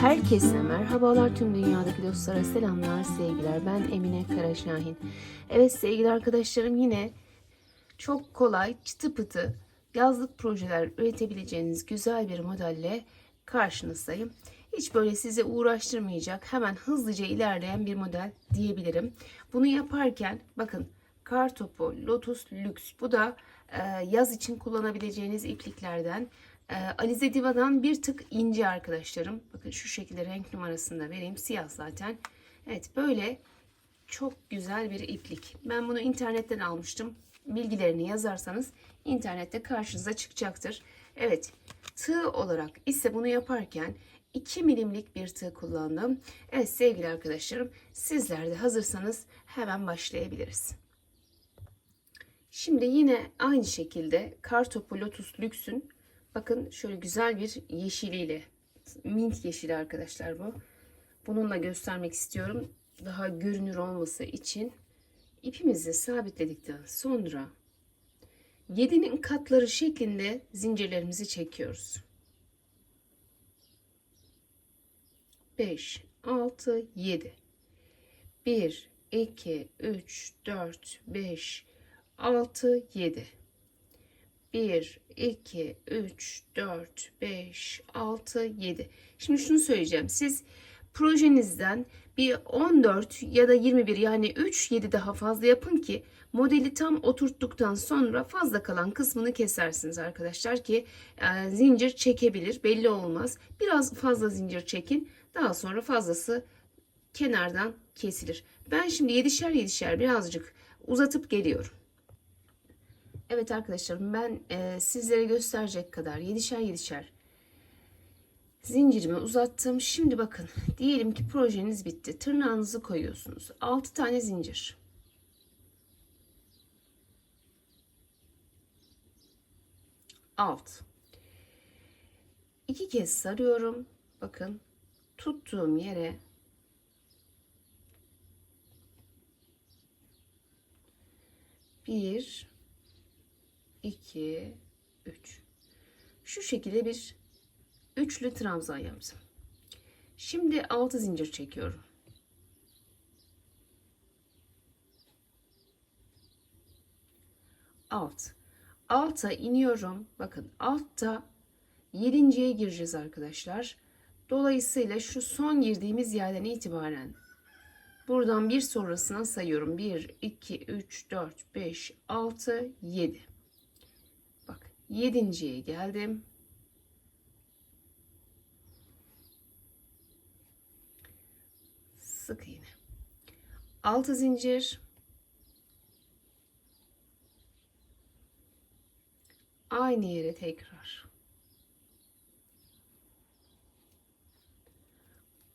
Herkese merhabalar tüm dünyadaki dostlara selamlar sevgiler ben Emine Karaşahin. Evet sevgili arkadaşlarım yine çok kolay çıtı pıtı yazlık projeler üretebileceğiniz güzel bir modelle karşınızdayım. Hiç böyle size uğraştırmayacak hemen hızlıca ilerleyen bir model diyebilirim. Bunu yaparken bakın kar topu Lotus Lux bu da e, yaz için kullanabileceğiniz ipliklerden. E, Alize Diva'dan bir tık ince arkadaşlarım. Bakın şu şekilde renk numarasını da vereyim. Siyah zaten. Evet böyle çok güzel bir iplik. Ben bunu internetten almıştım. Bilgilerini yazarsanız internette karşınıza çıkacaktır. Evet tığ olarak ise bunu yaparken 2 milimlik bir tığ kullandım. Evet sevgili arkadaşlarım sizler de hazırsanız hemen başlayabiliriz. Şimdi yine aynı şekilde Kartopu Lotus Lüks'ün bakın şöyle güzel bir yeşiliyle mint yeşili arkadaşlar bu. Bununla göstermek istiyorum. Daha görünür olması için ipimizi sabitledikten sonra 7'nin katları şeklinde zincirlerimizi çekiyoruz. 5, 6, 7. 1, 2, 3, 4, 5, 6, 7. 1, 2, 3, 4, 5, 6, 7. Şimdi şunu söyleyeceğim. Siz projenizden bir 14 ya da 21 yani 3, 7 daha fazla yapın ki modeli tam oturttuktan sonra fazla kalan kısmını kesersiniz arkadaşlar ki e, zincir çekebilir belli olmaz. Biraz fazla zincir çekin daha sonra fazlası kenardan kesilir. Ben şimdi 7'şer 7'şer birazcık uzatıp geliyorum. Evet arkadaşlarım ben e, sizlere gösterecek kadar 7'şer 7'şer zincirimi uzattım. Şimdi bakın diyelim ki projeniz bitti. Tırnağınızı koyuyorsunuz. 6 tane zincir. Alt. İki kez sarıyorum. Bakın tuttuğum yere bir 2 3 şu şekilde bir üçlü trabzan yaptım. Şimdi 6 zincir çekiyorum. Alt. Alta iniyorum. Bakın altta yedinciye gireceğiz arkadaşlar. Dolayısıyla şu son girdiğimiz yerden itibaren buradan bir sonrasına sayıyorum. 1, 2, 3, 4, 5, 6, 7. Bak yedinciye geldim. Sık iğne. 6 zincir. Aynı yere tekrar.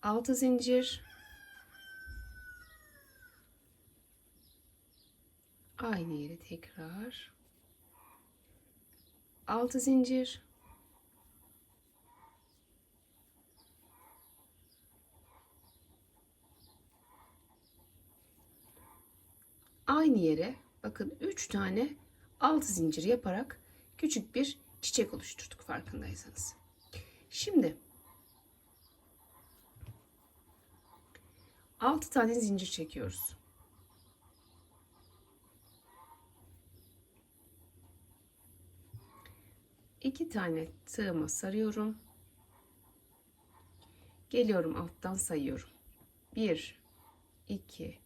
6 zincir. Aynı yere tekrar. 6 zincir. Aynı yere bakın 3 tane 6 zincir yaparak küçük bir çiçek oluşturduk farkındaysanız. Şimdi 6 tane zincir çekiyoruz. iki tane tığıma sarıyorum. Geliyorum alttan sayıyorum. 1 2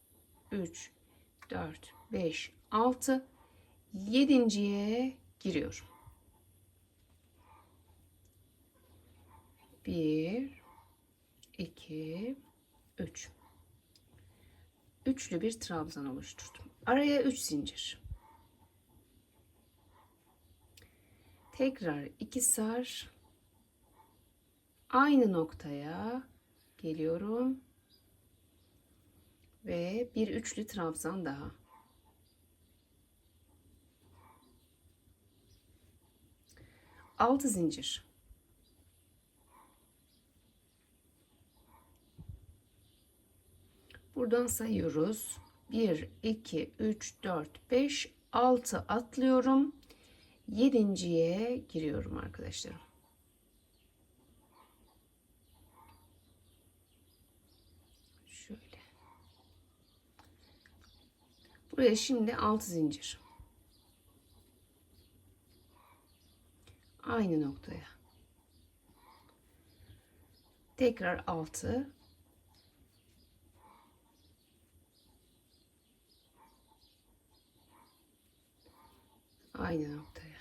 3 4 5 6 7.ye giriyorum. 1 2 3 Üçlü bir trabzan oluşturdum. Araya 3 zincir. Tekrar iki sar. Aynı noktaya geliyorum. Ve bir üçlü trabzan daha. 6 zincir. Buradan sayıyoruz. 1, 2, 3, 4, 5, 6 atlıyorum. Yedinciye giriyorum arkadaşlarım. Şöyle. Buraya şimdi 6 zincir. Aynı noktaya. Tekrar 6 aynı noktaya.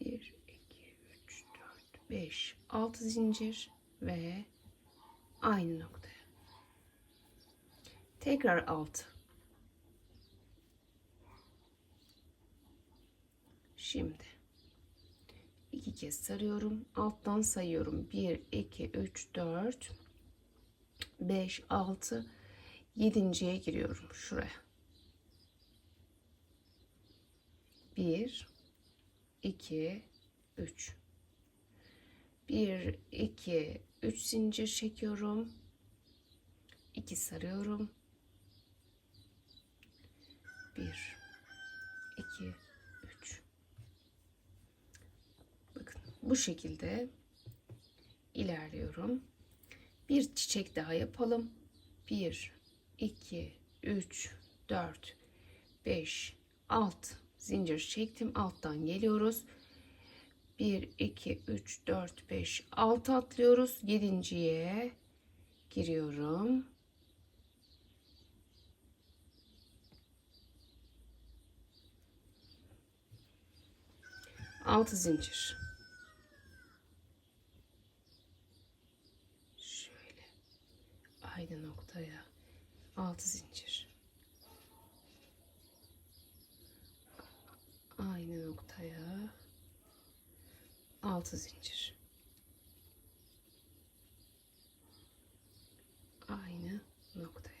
1 2 3 4 5 6 zincir ve aynı noktaya. Tekrar 6. Şimdi iki kez sarıyorum. Alttan sayıyorum. 1 2 3 4 5 6 7.ye giriyorum şuraya. 1 2 3 1 2 3 zincir çekiyorum 2 sarıyorum 1 2 3 bakın bu şekilde ilerliyorum. Bir çiçek daha yapalım. 1 2 3 4 5 6 zincir çektim. Alttan geliyoruz. 1 2 3 4 5 6 atlıyoruz. Yedinciye giriyorum. Altı zincir aynı noktaya. Altı zincir. Aynı noktaya. 6 zincir. Aynı noktaya.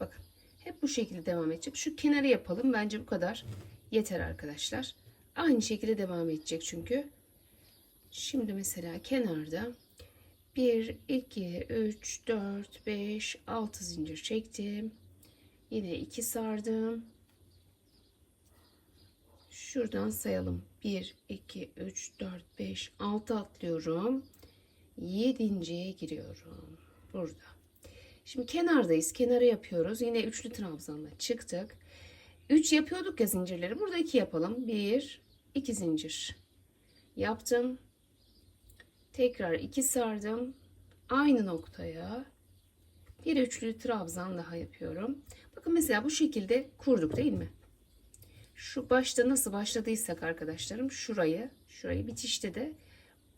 Bakın hep bu şekilde devam edecek. Şu kenarı yapalım. Bence bu kadar yeter arkadaşlar. Aynı şekilde devam edecek çünkü. Şimdi mesela kenarda 1 2 3 4 5 6 zincir çektim Yine 2 sardım. Şuradan sayalım. 1, 2, 3, 4, 5, 6 atlıyorum. 7.ye giriyorum. Burada. Şimdi kenardayız. Kenara yapıyoruz. Yine üçlü trabzanla çıktık. 3 yapıyorduk ya zincirleri. Burada 2 yapalım. 1, 2 zincir. Yaptım. Tekrar 2 sardım. Aynı noktaya bir üçlü trabzan daha yapıyorum. Bakın mesela bu şekilde kurduk değil mi? Şu başta nasıl başladıysak arkadaşlarım şurayı, şurayı bitişte de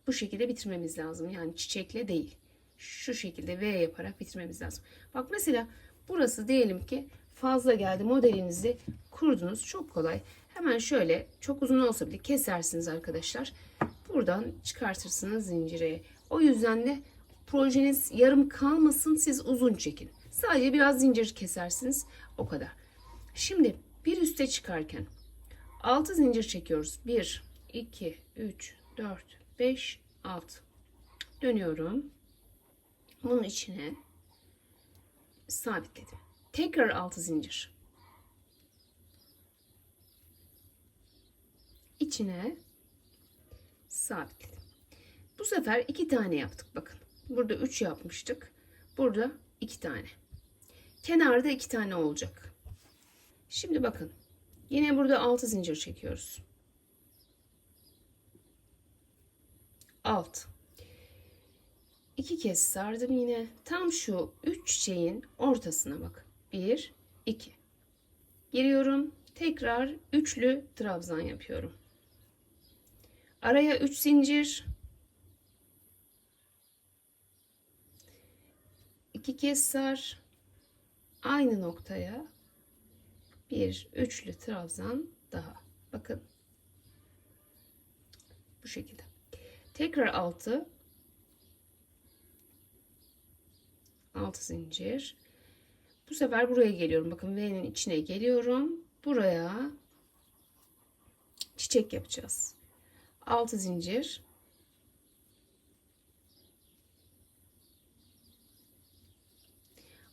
bu şekilde bitirmemiz lazım. Yani çiçekle değil. Şu şekilde V yaparak bitirmemiz lazım. Bak mesela burası diyelim ki fazla geldi modelinizi kurdunuz. Çok kolay. Hemen şöyle çok uzun olsa bile kesersiniz arkadaşlar. Buradan çıkartırsınız zincire. O yüzden de projeniz yarım kalmasın siz uzun çekin. Sadece biraz zincir kesersiniz o kadar. Şimdi bir üste çıkarken 6 zincir çekiyoruz. 1, 2, 3, 4, 5, 6. Dönüyorum. Bunun içine sabitledim. Tekrar 6 zincir. İçine sabitledim. Bu sefer iki tane yaptık bakın. Burada 3 yapmıştık. Burada 2 tane. Kenarda 2 tane olacak. Şimdi bakın. Yine burada 6 zincir çekiyoruz. Alt. İki kez sardım yine. Tam şu 3 çiçeğin ortasına bak. 1 2. Giriyorum. Tekrar üçlü trabzan yapıyorum. Araya 3 zincir. İki kez sar. Aynı noktaya. Bir üçlü trabzan daha. Bakın. Bu şekilde. Tekrar altı. Altı zincir. Bu sefer buraya geliyorum. Bakın V'nin içine geliyorum. Buraya çiçek yapacağız. 6 zincir.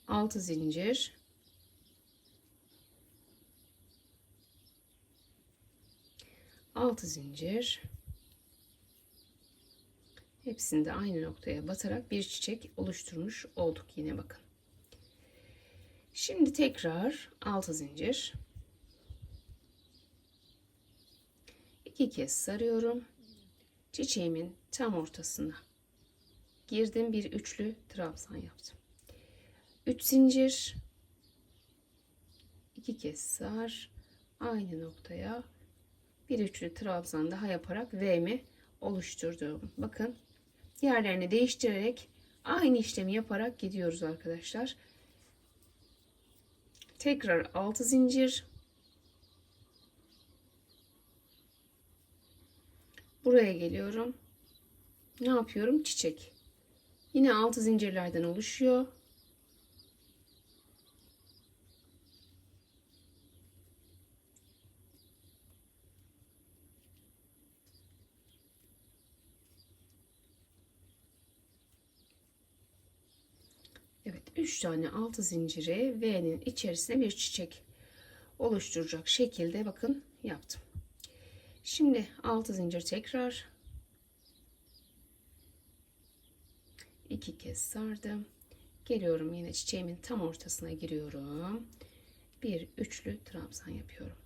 Altı zincir. Altı zincir. Hepsini de aynı noktaya batarak bir çiçek oluşturmuş olduk yine bakın. Şimdi tekrar 6 zincir. 2 kez sarıyorum. Çiçeğimin tam ortasına girdim bir üçlü trabzan yaptım. 3 zincir 2 kez sar aynı noktaya bir üçlü trabzan daha yaparak V'mi oluşturdum. Bakın yerlerini değiştirerek aynı işlemi yaparak gidiyoruz arkadaşlar. Tekrar 6 zincir. Buraya geliyorum. Ne yapıyorum? Çiçek. Yine 6 zincirlerden oluşuyor. Evet 3 tane altı zinciri V'nin içerisine bir çiçek oluşturacak şekilde bakın yaptım. Şimdi 6 zincir tekrar 2 kez sardım. Geliyorum yine çiçeğimin tam ortasına giriyorum. Bir üçlü trabzan yapıyorum.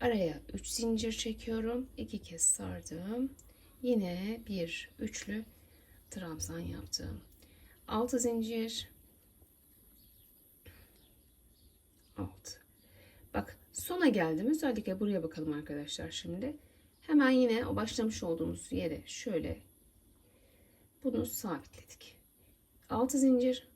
Araya 3 zincir çekiyorum. 2 kez sardım. Yine bir üçlü trabzan yaptım. 6 zincir 6. Bak sona geldim. Özellikle buraya bakalım arkadaşlar şimdi. Hemen yine o başlamış olduğumuz yere şöyle bunu sabitledik. 6 zincir.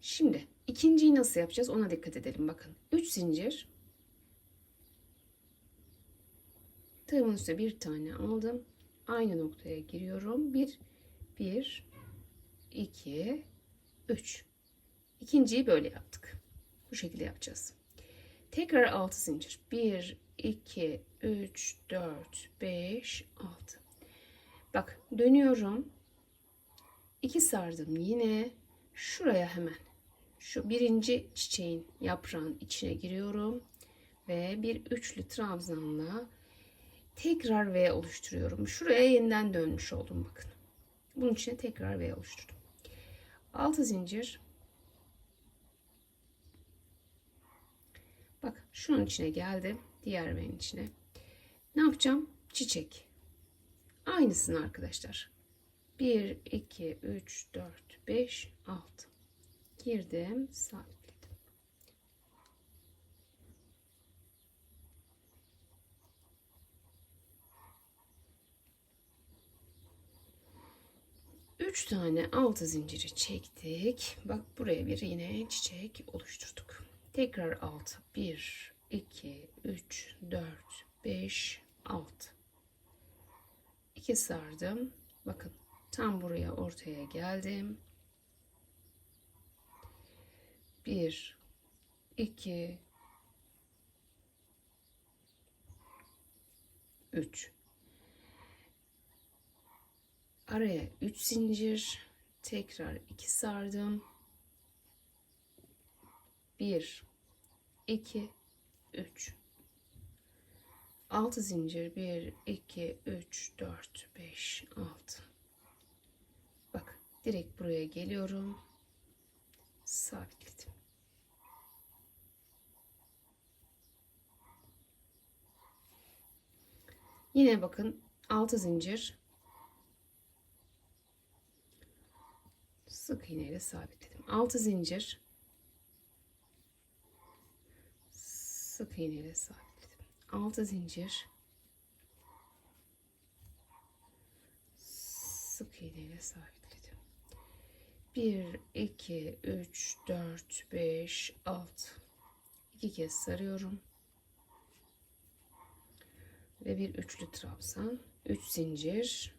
Şimdi ikinciyi nasıl yapacağız ona dikkat edelim. Bakın 3 zincir. Tığımın üstüne bir tane aldım aynı noktaya giriyorum. 1 1 2 3 İkinciyi böyle yaptık. Bu şekilde yapacağız. Tekrar 6 zincir. 1 2 3 4 5 6 Bak dönüyorum. 2 sardım yine. Şuraya hemen şu birinci çiçeğin yaprağın içine giriyorum ve bir üçlü trabzanla tekrar V oluşturuyorum. Şuraya yeniden dönmüş oldum bakın. Bunun için tekrar V oluşturdum. 6 zincir. Bak şunun içine geldim. Diğer V'nin içine. Ne yapacağım? Çiçek. Aynısını arkadaşlar. 1, 2, 3, 4, 5, 6. Girdim. Sabit. 3 tane altı zinciri çektik. Bak buraya bir yine çiçek oluşturduk. Tekrar 6. 1, 2, 3, 4, 5, 6. 2 sardım. Bakın tam buraya ortaya geldim. 1, 2, 3. Araya 3 zincir. Tekrar 2 sardım. 1 2 3 6 zincir 1 2 3 4 5 6 Bak direkt buraya geliyorum. Sabitledim. Yine bakın 6 zincir sık iğne ile sabitledim. 6 zincir sık iğne ile sabitledim. 6 zincir sık iğne ile sabitledim. 1 2 3 4 5 6 2 kez sarıyorum. Ve bir üçlü trabzan, 3 zincir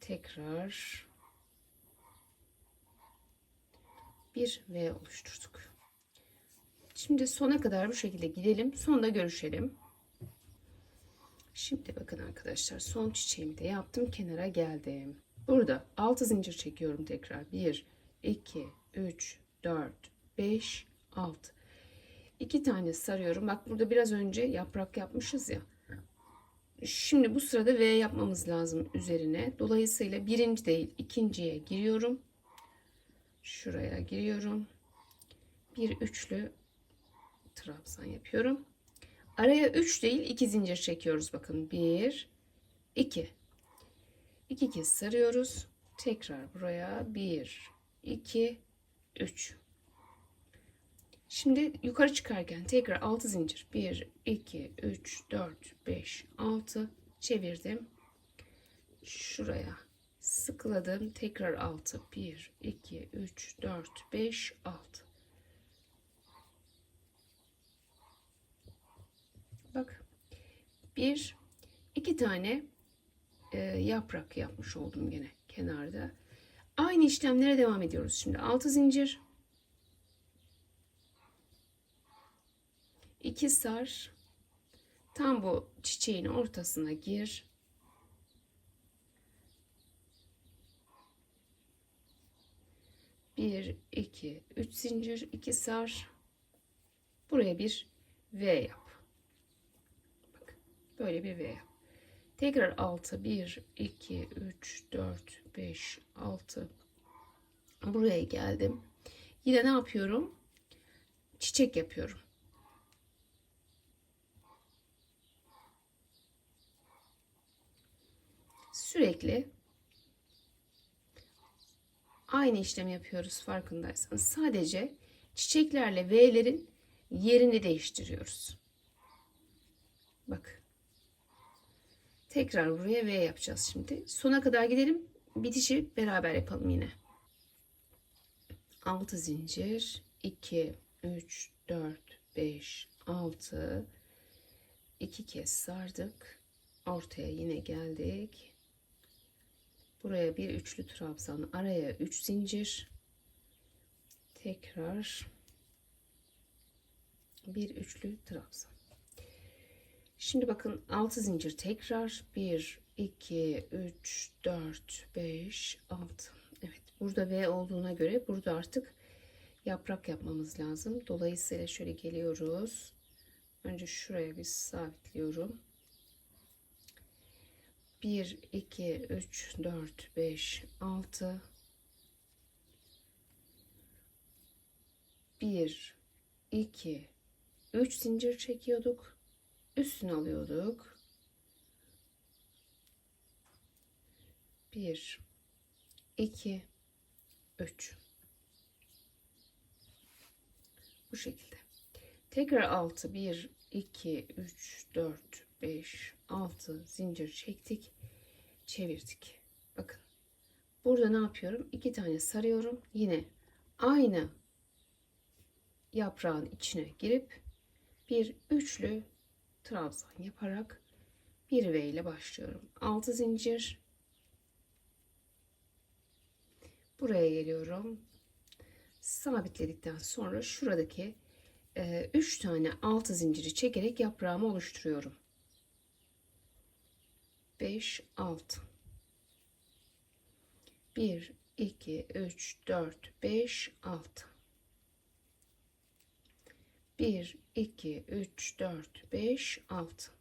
tekrar bir V oluşturduk. Şimdi sona kadar bu şekilde gidelim. Sonda görüşelim. Şimdi bakın arkadaşlar son çiçeğimi de yaptım. Kenara geldim. Burada 6 zincir çekiyorum tekrar. 1, 2, 3, 4, 5, 6. 2 tane sarıyorum. Bak burada biraz önce yaprak yapmışız ya. Şimdi bu sırada V yapmamız lazım üzerine. Dolayısıyla birinci değil ikinciye giriyorum. Şuraya giriyorum. Bir üçlü trabzan yapıyorum. Araya 3 değil 2 zincir çekiyoruz bakın. 1 2 2 kez sarıyoruz. Tekrar buraya 1 2 3 Şimdi yukarı çıkarken tekrar 6 zincir. 1 2 3 4 5 6 çevirdim. Şuraya sıkıladım. Tekrar 6 1 2 3 4 5 6 Bak. Bir, iki tane e, yaprak yapmış oldum gene kenarda. Aynı işlemlere devam ediyoruz. Şimdi altı zincir. iki sar. Tam bu çiçeğin ortasına gir. Bir, iki, üç zincir, iki sar. Buraya bir V yap. Böyle bir V. Tekrar 6 1 2 3 4 5 6 buraya geldim. Yine ne yapıyorum? Çiçek yapıyorum. Sürekli aynı işlemi yapıyoruz farkındaysanız. Sadece çiçeklerle V'lerin yerini değiştiriyoruz. Bak. Tekrar buraya V yapacağız şimdi. Sona kadar gidelim. Bitişi beraber yapalım yine. 6 zincir. 2, 3, 4, 5, 6. 2 kez sardık. Ortaya yine geldik. Buraya bir üçlü trabzan. Araya 3 zincir. Tekrar bir üçlü trabzan. Şimdi bakın 6 zincir tekrar. 1 2 3 4 5 6 Evet burada V olduğuna göre burada artık yaprak yapmamız lazım. Dolayısıyla şöyle geliyoruz. Önce şuraya bir sabitliyorum. 1 2 3 4 5 6 1 2 3 zincir çekiyorduk üstüne alıyorduk. Bir, iki, üç. Bu şekilde. Tekrar altı, bir, iki, üç, dört, beş, altı zincir çektik. Çevirdik. Bakın. Burada ne yapıyorum? İki tane sarıyorum. Yine aynı yaprağın içine girip bir üçlü trabzan yaparak bir V ile başlıyorum. 6 zincir. Buraya geliyorum. Sabitledikten sonra şuradaki 3 e, tane 6 zinciri çekerek yaprağımı oluşturuyorum. 5 6 1 2 3 4 5 6 1, 2, 3, 4, 5, 6.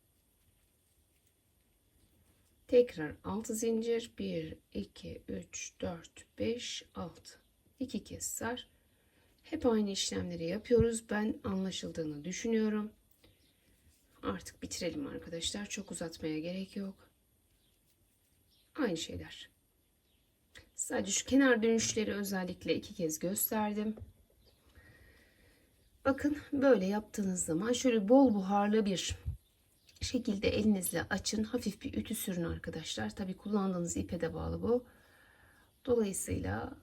Tekrar 6 zincir. 1, 2, 3, 4, 5, 6. 2 kez sar. Hep aynı işlemleri yapıyoruz. Ben anlaşıldığını düşünüyorum. Artık bitirelim arkadaşlar. Çok uzatmaya gerek yok. Aynı şeyler. Sadece şu kenar dönüşleri özellikle iki kez gösterdim. Bakın böyle yaptığınız zaman şöyle bol buharlı bir şekilde elinizle açın. Hafif bir ütü sürün arkadaşlar. Tabi kullandığınız ipe de bağlı bu. Dolayısıyla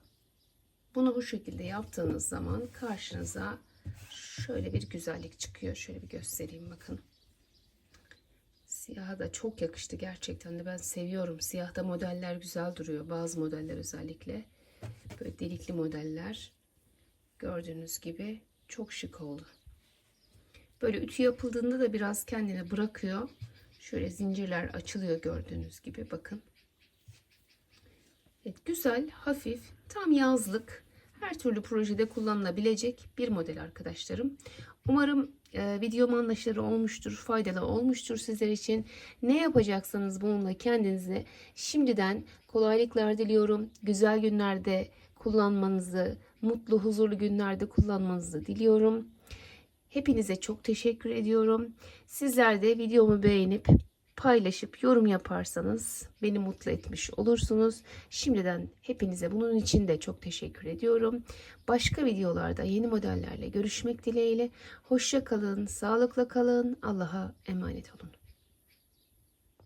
bunu bu şekilde yaptığınız zaman karşınıza şöyle bir güzellik çıkıyor. Şöyle bir göstereyim bakın. Siyaha da çok yakıştı gerçekten de ben seviyorum. Siyahta modeller güzel duruyor. Bazı modeller özellikle. Böyle delikli modeller. Gördüğünüz gibi çok şık oldu. Böyle ütü yapıldığında da biraz kendini bırakıyor. Şöyle zincirler açılıyor gördüğünüz gibi bakın. Evet, güzel, hafif, tam yazlık, her türlü projede kullanılabilecek bir model arkadaşlarım. Umarım e, videom anlaşılır olmuştur, faydalı olmuştur sizler için. Ne yapacaksanız bununla kendinize şimdiden kolaylıklar diliyorum. Güzel günlerde kullanmanızı, mutlu, huzurlu günlerde kullanmanızı diliyorum. Hepinize çok teşekkür ediyorum. Sizler de videomu beğenip paylaşıp yorum yaparsanız beni mutlu etmiş olursunuz. Şimdiden hepinize bunun için de çok teşekkür ediyorum. Başka videolarda yeni modellerle görüşmek dileğiyle. Hoşça kalın, sağlıkla kalın. Allah'a emanet olun.